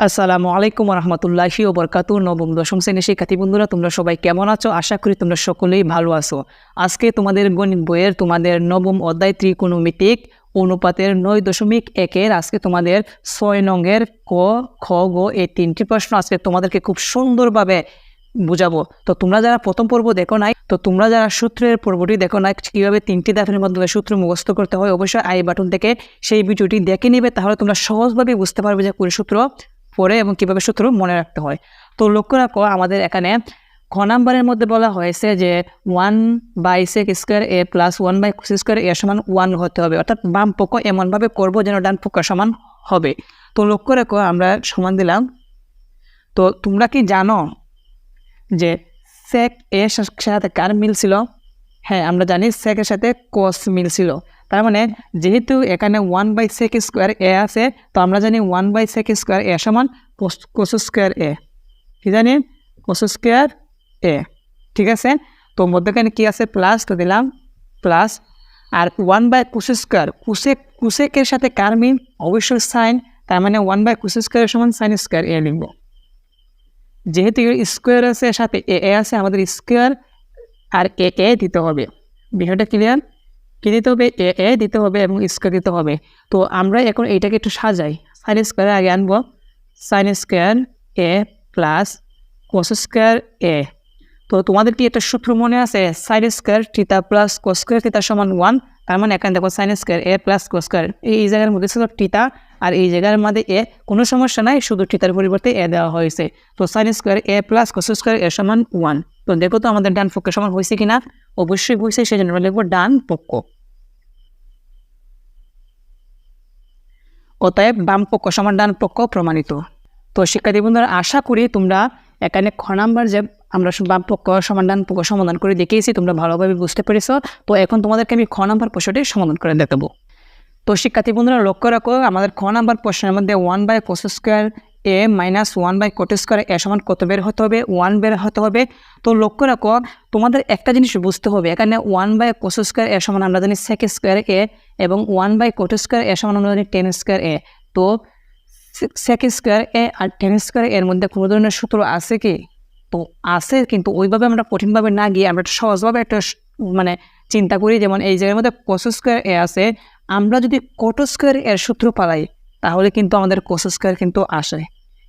আসসালামু আলাইকুম রহমতুল্লাহি ও বরকাতু নবম, দশম শ্রেণির শিক্ষার্থী বন্ধুরা, তোমরা সবাই কেমন আছো? আশা করি তোমরা সকলেই ভালো আছো। আজকে তোমাদের গণিত বইয়ের তোমাদের নবম অধ্যায় ত্রিকোণমিতিক অনুপাতের নয় দশমিক একের আজকে তোমাদের ছয় নঙ্গের ক, খ, গ এই তিনটি প্রশ্ন আজকে তোমাদেরকে খুব সুন্দরভাবে বুঝাবো। তো তোমরা যারা প্রথম পর্ব দেখো নাই, তো তোমরা যারা সূত্রের পর্বটি দেখো নাই, কীভাবে তিনটি দাফের মাধ্যমে সূত্র মুখস্থ করতে হয়, অবশ্যই আই বাটন থেকে সেই ভিডিওটি দেখে নিবে, তাহলে তোমরা সহজভাবে বুঝতে পারবে যে কোন সূত্র পড়ে এবং কীভাবে সূত্র মনে রাখতে হয়। তো লক্ষ্য রাখো, আমাদের এখানে খ নাম্বারের মধ্যে বলা হয়েছে যে one by sec square A plus one by cos square A সমান ওয়ান হতে হবে। অর্থাৎ বাম পক্ষ এমনভাবে করব যেন ডান পক্ষ সমান হবে। তো লক্ষ্য রাখো, আমরা সমান দিলাম। তো তোমরা কি জানো যে সেক এর সাথে কার মিল ছিল? হ্যাঁ আমরা জানি সেকের সাথে কস মিল ছিল তার মানে যেহেতু এখানে one by sec square A আছে, তো আমরা জানি one by sec square A সমান কোস স্কোয়ার এ কি জানি? কোস স্কোয়ার এ ঠিক আছে? তো মধ্যখানে কী আছে? প্লাস তো দিলাম প্লাস আর ওয়ান বাই কুস স্কোয়ার কুসে কুসেকের সাথে কার মিল? অবশ্যই সাইন তার মানে ওয়ান বাই কুস স্কোয়ার সমান সাইন স্কোয়ার এ লিখব। যেহেতু স্কোয়ার আছে, সাথে এ আছে, আমাদের স্কোয়ার আর কে কে দিতে হবে? বিষয়টা ক্লিয়ার কী দিতে হবে? এ এ দিতে হবে এবং স্কোয়ার দিতে হবে। তো আমরা এখন এইটাকে একটু সাজাই। সাইন স্কোয়ারে আগে আনব। Sine square A plus cos square A তো তোমাদের কি একটা সূত্র মনে আছে? Sine square theta plus cos square theta সমান ওয়ান তার মানে এখানে দেখো sine square A plus cos square এই জায়গার মধ্যে ছিল টিতা আর এই জায়গার মধ্যে এ কোনো সমস্যা নাই, শুধু টিতার পরিবর্তে এ দেওয়া হয়েছে। তো sine square A plus cos square A সমান ওয়ান তো দেখো তো আমাদের ডান পক্ষ সমান হয়েছে কিনা? অবশ্যই হয়েছে সেই জন্য লিখব ডান পক্ষ। অতএব বাম পক্ষ সমান ডান পক্ষ প্রমাণিত। তো শিক্ষার্থী বন্ধুরা, আশা করি তোমরা এখানে খ নাম্বার যে আমরা বাম পক্ষ সমান ডান পক্ষ সমাধান করে দেখিয়েছি, তোমরা ভালোভাবে বুঝতে পেরেছ। তো এখন তোমাদেরকে আমি খ নাম্বার প্রশ্নটি সমাধান করে দেখাবো। তো শিক্ষার্থী বন্ধুরা, লক্ষ্য রাখো, আমাদের খ নাম্বার প্রশ্নের মধ্যে one by cos square A minus one by cot square A সমান কত বের হতে হবে? ওয়ান বের হতে হবে। তো লক্ষ্য রাখো, তোমাদের একটা জিনিস বুঝতে হবে, এখানে one by cos square A সমান আমরা জানি সেক স্কোয়ার এ এবং one by cot square A সমান আমরা জানি টেন স্কোয়ার এ তো সেক স্কোয়ার এ আর টেন স্কোয়ার এর মধ্যে কোনো ধরনের সূত্র আছে কি? তো আছে, কিন্তু ওইভাবে আমরা কঠিনভাবে না গিয়ে আমরা সহজভাবে একটা মানে চিন্তা করি, যেমন এই জায়গার মধ্যে কোস স্কোয়ার এ আছে, আমরা যদি কোট স্কোয়ার এর সূত্র পালাই, তাহলে কিন্তু আমাদের কোস স্কোয়ার কিন্তু আসে।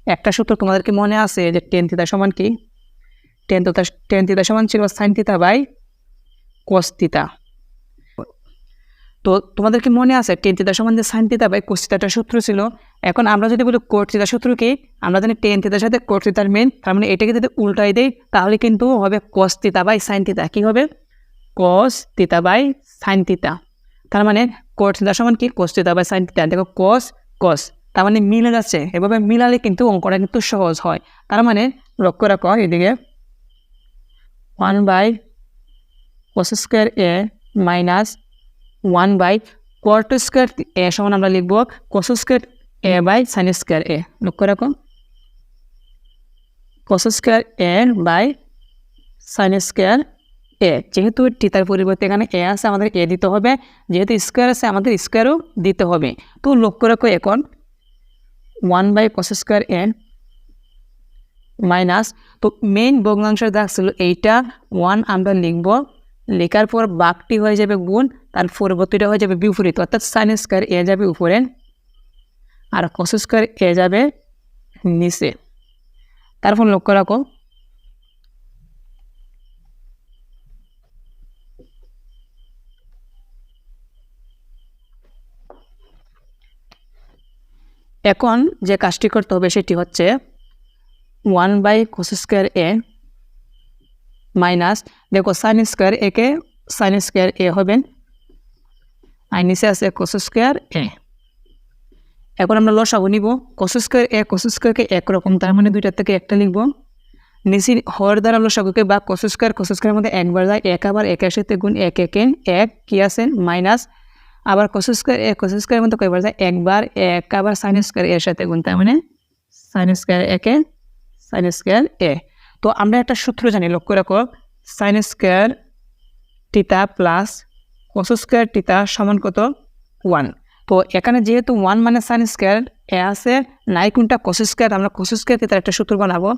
একটা সূত্র তোমাদেরকে মনে আছে যে টেন থিতা সমান কি? টেন থিতা টেন থিতা সমান ছিল সাইন থিতা বাই কস্তিতা তো তোমাদের কি মনে আছে টেন থিতা সম্বন্ধে সাইন থিতা বাই কোস থিতাটা সূত্র ছিল? এখন আমরা যদি বলি কোট থিতা সূত্র কি, আমরা জানি টেন থিতার সাথে কোট থিতার মেন তার মানে এটাকে যদি উল্টাই দেই, তাহলে কিন্তু হবে কস থিতা বাই সাইন থিতা কী হবে? কস থিতা বাই সাইন থিতা তার মানে কোট থিতা সমান কি? Cos theta by sine theta দেখো কস কস তার মানে মিলে যাচ্ছে। এভাবে মিলালে কিন্তু অঙ্কটা কিন্তু সহজ হয়। তার মানে লক্ষ্য রাখো এদিকে। One by cos square A minus one by cot square A সমান আমরা লিখব cos square A by sine square A লক্ষ্য রাখো। Cos square A by sine square A যেহেতু টিতার পরিবর্তে এখানে এ আছে, আমাদের এ দিতে হবে। যেহেতু স্কোয়ার আছে, আমাদের স্কোয়ারও দিতে হবে। তো লক্ষ্য রাখো এখন। One by cos square A minus তো মেইন ভগ্নাংশের দাগ ছিল এইটা। ওয়ান আমরা লিখব লেখার পর বাঘটি হয়ে যাবে গুণ তার পরবর্তীটা হয়ে যাবে বিপরীত, অর্থাৎ সাইন স্কোয়ার এ যাবে উপরে আর কস স্কোয়ার এ যাবে নিচে। তারপর লক্ষ্য রাখো। এখন যে কাজটি করতে হবে সেটি হচ্ছে one by cos square A minus দেখো সাইন স্কোয়ার একে সাইন স্কোয়ার এ হবে। আর নিচে আছে কোস স্কোয়ার এ এখন আমরা লসাগু নিব। কোস স্কোয়ার এ কোস স্কোয়ারকে একরকম তার মানে দুইটার থেকে একটা লিখব। নিচে হর দ্বারা লসাগুকে বা কোস স্কোয়ার কোস স্কোয়ারের মধ্যে একবার যায়। এক আবার একের সাথে গুণ এক একে এক কি আছে? মাইনাস। আবার কোস স্কোয়ার এ কোস স্কোয়ারের মধ্যে কয়বার যায়? একবার এক আবার সাইন স্কোয়ার এর সাথে গুণ তার মানে সাইন স্কোয়ার একে সাইন স্কোয়ার এ তো আমরা একটা সূত্র জানি, লক্ষ্য রাখো sine square theta plus cos square theta সমান কত? ওয়ান তো এখানে যেহেতু ওয়ান মানে সাইন স্কোয়ার এ আছে নাই কোনটা? কোস স্কোয়ার আমরা কোস স্কোয়ার থিতার একটা সূত্র বানাবো।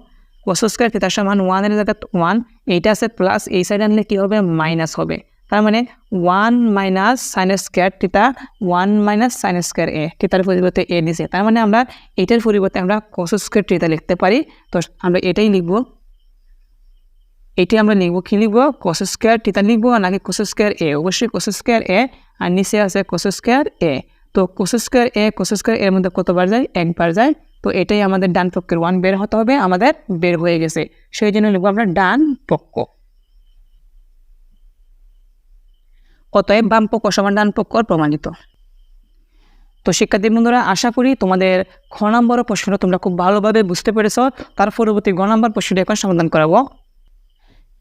কোস স্কোয়ার থিতার সমান ওয়ানের জায়গায় ওয়ান এইটা আছে প্লাস এই সাইডে আনলে কী হবে? মাইনাস হবে। তার মানে one minus sine square theta one minus sine square A টিতার পরিবর্তে এ নিছে তার মানে আমরা এটার পরিবর্তে আমরা কোস স্কোয়ার থিতা লিখতে পারি। তো আমরা এটাই লিখব। এটি আমরা লিখব কী লিখব? কোস স্কোয়ার থিতা লিখব নাকি কোস স্কোয়ার এ অবশ্যই কোস স্কোয়ার এ আর নিচে আছে কোস স্কোয়ার এ তো cos square A cos square এর মধ্যে কতবার যায়? একবার যায়। তো এটাই আমাদের ডান পক্ষের ওয়ান বের হতে হবে, আমাদের বের হয়ে গেছে। সেই জন্য লিখব আমরা ডান পক্ষ। অতএব বাম পক্ষ সমান ডান পক্ষ প্রমাণিত। তো শিক্ষার্থী বন্ধুরা, আশা করি তোমাদের খ নম্বর প্রশ্নটা তোমরা খুব ভালোভাবে বুঝতে পেরেছ। তার পরবর্তী গ নম্বর প্রশ্নটি এখন সমাধান করাবো।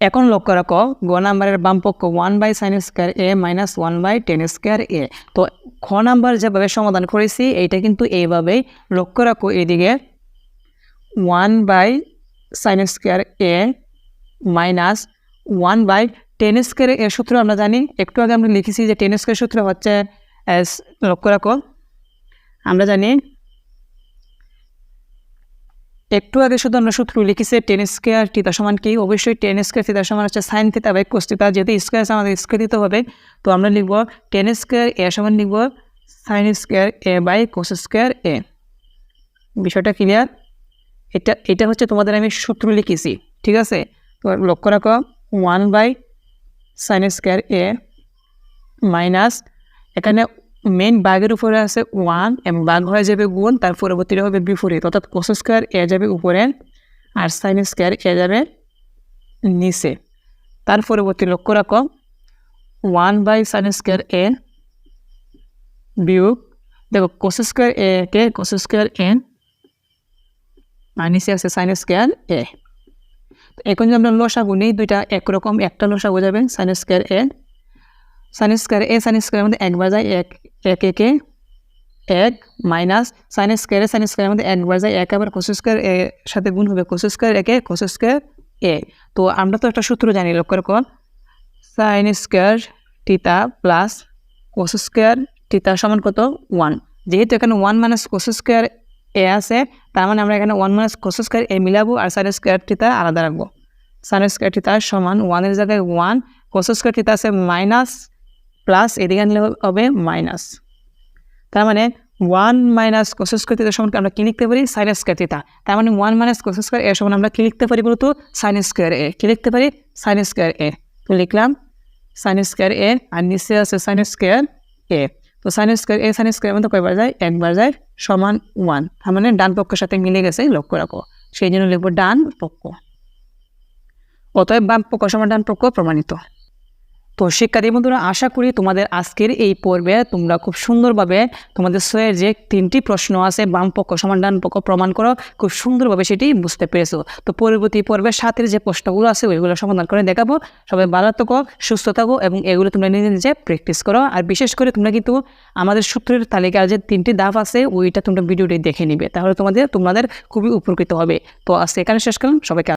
এখন লক্ষ্য রাখো গ নাম্বারের বাম পক্ষ one by sine square A minus one by tan square A তো খ নাম্বার যেভাবে সমাধান করেছি, এইটা কিন্তু এইভাবেই লক্ষ্য রাখো এদিকে। One by sine square A minus one by tan square এর সূত্র আমরা জানি। একটু আগে আমরা লিখেছি যে টেন স্কোয়ার সূত্র হচ্ছে লক্ষ্য রাখো। আমরা জানি একটু আগে শুধু আমরা সূত্র লিখেছি টেন স্কোয়ার থিতা সমান কি? অবশ্যই টেন স্কোয়ার থিতা সমান হচ্ছে sine theta by cos theta যেহেতু স্কোয়ার আমাদের স্কোয়ার দিতে হবে। তো আমরা লিখব টেন স্কোয়ার এ সমান লিখব sine square A by cos square A বিষয়টা ক্লিয়ার এটা এটা হচ্ছে তোমাদের আমি সূত্র লিখেছি, ঠিক আছে? তো লক্ষ্য রাখো one by sine square A minus এখানে মেইন বাঘের উপরে আছে ওয়ান এবং বাঘ হয়ে যাবে গুণ, তার পরবর্তীটা হবে বিপরীত। অর্থাৎ কোস স্কোয়ার এ যাবে উপরে আর সাইন স্কোয়ার এ যাবে নিচে। তার পরবর্তী লক্ষ্য রাখো one by sine square A বিয়োগ, দেখো কোস স্কোয়ার এ কে কোস স্কোয়ার এ আর নিচে আছে সাইন স্কোয়ার এ এখন যদি আমরা লসাগু নিই, দুইটা একরকম, একটা লসাগু যাবে sine square A sine square A sine স্কোয়ারের মধ্যে একবার যায় এক এক, একে এক মাইনাস সাইন স্কোয়ারে সাইন স্কোয়ারের মধ্যে একবার যায় এক, আবার কোস স্কোয়ার এর সাথে গুণ হবে কোস স্কোয়ার একে কোস স্কোয়ার এ তো আমরা তো একটা সূত্র জানি, লক্ষ্য রাখো। Sine square theta plus cos square theta সমান কত? ওয়ান। যেহেতু এখানে one minus cos square A আছে, তার মানে আমরা এখানে one minus cos square A মিলাবো আর সাইন স্কোয়ার টিতা আলাদা রাখব। সাইন স্কোয়ার টিতা সমান ওয়ানের জায়গায় ওয়ান কোস স্কোয়ার টিতা আছে মাইনাস প্লাস এদিকে আনলে হবে মাইনাস। তার মানে one minus cos square theta সমান আমরা কি লিখতে পারি? সাইন স্কোয়ার থিতা তার মানে ওয়ান মাইনাস কোস স্কোয়ার এর সমান আমরা কি লিখতে পারি বলতো? সাইন স্কোয়ার এ কি লিখতে পারি? সাইন স্কোয়ার এ তো লিখলাম সাইন স্কোয়ার এ আর নিচে আছে সাইন স্কোয়ার এ তো sine square A sine square মধ্যে কয়বার যায়? একবার যায় সমান ওয়ান তার মানে ডান পক্ষের সাথে মিলে গেছে, লক্ষ্য রাখো। সেই জন্য লিখব ডান পক্ষ। অতএব বাম পক্ষ সমান ডান পক্ষ প্রমাণিত। তো শিক্ষার্থী বন্ধুরা, আশা করি তোমাদের আজকের এই পর্বে তোমরা খুব সুন্দরভাবে তোমাদের সয়ের যে তিনটি প্রশ্ন আছে, বাম পক্ষ সমান ডান পক্ষ প্রমাণ করো, খুব সুন্দরভাবে সেটি বুঝতে পেরেছ। তো পরবর্তী পর্বে সাথের যে প্রশ্নগুলো আছে, ওইগুলো সমাধান করে দেখাবো। সবাই ভালো থাকো, সুস্থ থাকো এবং এগুলো তোমরা নিজে নিজে প্র্যাকটিস করো। আর বিশেষ করে তোমরা কিন্তু আমাদের সূত্রের তালিকার যে তিনটি ধাপ আছে, ওইটা তোমরা ভিডিওটি দেখে নিবে। তাহলে তোমাদের তোমাদের খুবই উপকৃত হবে। তো আজকে এখানে শেষ করলাম। সবাইকে